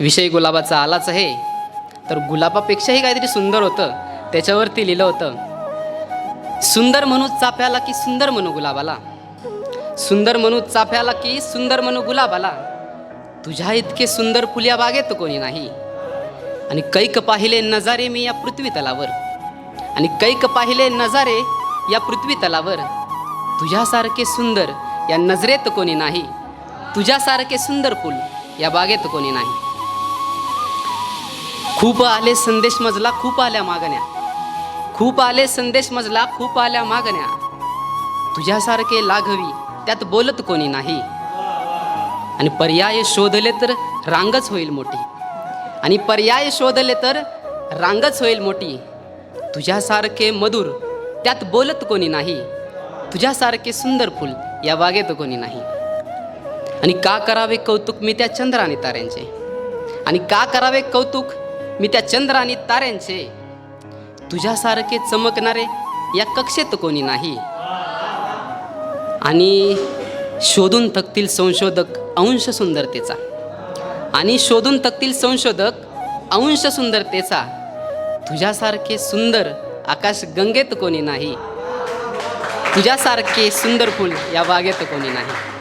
विषय गुलाबाचा आलाच आहे. तर गुलाबापेक्षाही काहीतरी सुंदर होतं. त्याच्यावरती लिहिलं होतं सुंदर म्हणू चाफ्याला की सुंदर म्हणू गुलाबाला? सुंदर म्हणू चाफ्याला की सुंदर म्हणू गुलाबाला? तुझ्या इतके सुंदर फुल या बागेत कोणी नाही. आणि कैक पाहिले नजारे मी या पृथ्वी तलावर. आणि कैक पाहिले नजारे या पृथ्वी तलावर. तुझ्यासारखे सुंदर या नजरेत कोणी नाही. तुझ्यासारखे सुंदर फुल या बागेत कोणी नाही. खूप आले संदेश मजला खूप आल्या मागण्या. खूप आले संदेश मजला खूप आल्या मागण्या. तुझ्यासारखे लाघवी त्यात बोलत कोणी नाही. आणि पर्याय शोधले तर रांगच होईल मोठी. आणि पर्याय शोधले तर रांगच होईल मोठी. तुझ्यासारखे मधुर त्यात बोलत कोणी नाही. तुझ्यासारखे सुंदर फुल या बागेत कोणी नाही. आणि का करावे कौतुक मी त्या चंद्राने ताऱ्यांचे? आणि का करावे कौतुक मी त्या चंद्र आणि ताऱ्यांचे तुझ्यासारखे चमकणारे या कक्षेत कोणी नाही. आणि शोधून थकतील संशोधक अंश सुंदरतेचा. आणि शोधून थकतील संशोधक अंश सुंदरतेचा. तुझ्यासारखे सुंदर आकाश गंगेत कोणी नाही. तुझ्यासारखे सुंदर फुल या बागेत कोणी नाही.